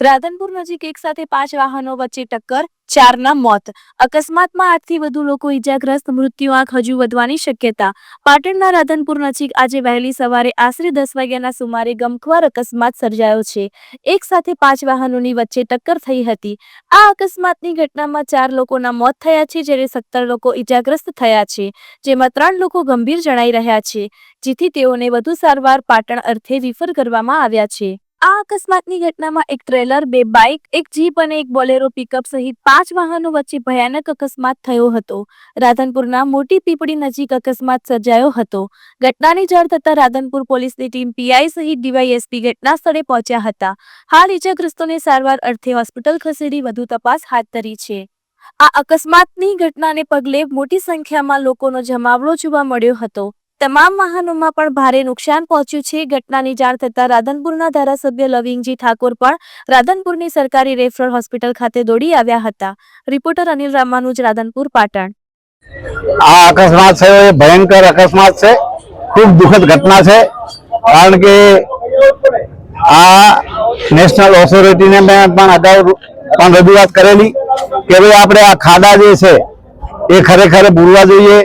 રાધનપુર નજીક એક સાથે પાંચ વાહનો વચ્ચે ટક્કર, ચારના મોત. અકસ્માતમાં આઠથી વધુ લોકો ઈજાગ્રસ્ત, મૃત્યુ આંખ હજુ વધવાની શક્યતા. પાટણના રાધનપુર નજીક આજે વહેલી સવારે આશરે દસ વાગ્યાના સુમારે ગમખ્વાર અકસ્માત સર્જાયો છે. એક સાથે પાંચ વાહનોની વચ્ચે ટક્કર થઈ હતી. આ અકસ્માતની ઘટનામાં ચાર લોકોના મોત થયા છે, જ્યારે સત્તર લોકો ઈજાગ્રસ્ત થયા છે, જેમાં ત્રણ લોકો ગંભીર જણાઈ રહ્યા છે, જેથી તેઓને વધુ સારવાર પાટણ અર્થે રિફર કરવામાં આવ્યા છે. આ અકસ્માતની ઘટનામાં એક ટ્રેલર, બે બાઇક, એક જીપ અને એક બોલેરો પિકઅપ સહિત પાંચ વાહનો વચ્ચે ભયાનક અકસ્માત થયો હતો. રાધનપુરના મોટી પીપળી નજીક અકસ્માત સર્જાયો હતો. ઘટનાની જાણ થતાં રાધનપુર પોલીસની ટીમ પીઆઈ સહિત ડીવાયએસપી ઘટના સ્થળે પહોંચ્યા હતા. હાલ ઇજાગ્રસ્તોને સારવાર અર્થે હોસ્પિટલ ખસેડી વધુ તપાસ હાથ ધરી છે. આ અકસ્માતની ઘટનાને પગલે મોટી સંખ્યામાં લોકોનો જમાવડો જોવા મળ્યો હતો. તમામ વાહનોમાં પણ ભારે નુકસાન પહોંચ્યું છે. ઘટનાની જાણ થતાં રાધનપુરના ધારાસભ્ય લવિંગજી ઠાકોર પણ રાધનપુરની સરકારી રેફરલ હોસ્પિટલ ખાતે દોડી આવ્યા હતા. રિપોર્ટર અનિલ રામાનુજ, રાધનપુર, પાટણ. આ અકસ્માત છે એ ભયંકર અકસ્માત છે. ખૂબ દુઃખદ ઘટના છે. કારણ કે આ નેશનલ ઓથોરિટીને મેં પણ અગાઉ પણ રજૂઆત કરેલી કે ભાઈ આપણે આ ખાડા જે છે, એ ખરેખર ભૂલવા જોઈએ.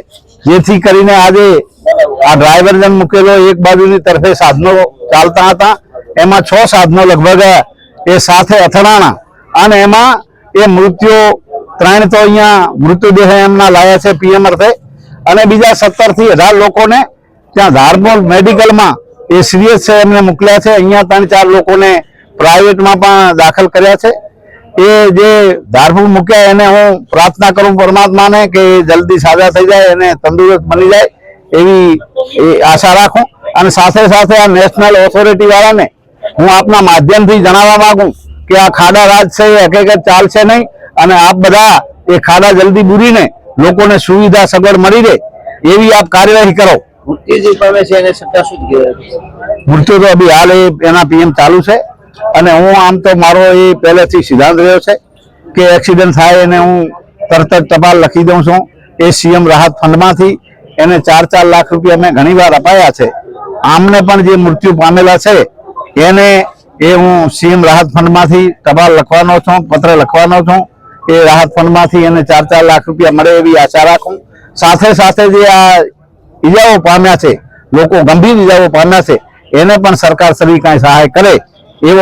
જેથી કરીને આજે આ ડ્રાઈવર જેમ મૂકેલો એક બાજુની તરફે સાધનો ચાલતા હતા. એમાં છ સાધનો લગભગ એ સાથે અથડાણા અને એમાં એ મૃત્યુ ત્રણ તો અહીંયા મૃત્યુદેહ એમના લાયા છે પીએમ અર્થે. અને બીજા સત્તરથી અઢાર લોકોને ત્યાં ધારપુર મેડિકલમાં એ સિરિયસ છે, એમને મોકલ્યા છે. અહીંયા ત્રણ ચાર લોકોને પ્રાઇવેટમાં પણ દાખલ કર્યા છે. એ જે ધારપુર મૂક્યા એને હું પ્રાર્થના કરું પરમાત્માને કે જલ્દી સાજા થઈ જાય અને તંદુરસ્ત બની જાય. એવી આશા રાખું. અને સાથે સાથે આ નેશનલ ઓથોરિટી વાળાને હું આપના માધ્યમથી જણાવવા માંગુ કે આ ખાડા રાજ છે એ હકીકત ચાલશે નહીં. અને આપ બધા એ ખાડા જલ્દી બુરીને લોકોને સુવિધા સગવડ મળી રહે એવી આપ કાર્યવાહી કરો. મૃત્યુ પામે છે એને સત્તા શું? મૃત્યુ તો અભી હાલ એના પીએમ ચાલુ છે. અને હું આમ તો મારો એ પહેલેથી સિદ્ધાંત રહ્યો છે કે એક્સિડન્ટ થાય એને હું તરત જ ટપાલ લખી દઉં છું. એ સીએમ રાહત ફંડમાંથી એને ચાર ચાર લાખ રૂપિયા મેં ઘણી વાર અપાયા છે. આમને પણ જે મૃત્યુ પામેલા છે, એને એ હું સીએમ રાહત ફંડમાંથી ટપાલ લખવાનો છું, પત્ર લખવાનો છું. એ રાહત ફંડમાંથી એને ચાર ચાર લાખ રૂપિયા મળે એવી આશા રાખું. સાથે સાથે જે આ ઈજાઓ પામ્યા છે, લોકો ગંભીર ઈજાઓ પામ્યા છે, એને પણ સરકાર શ્રી કાંઈ સહાય કરે.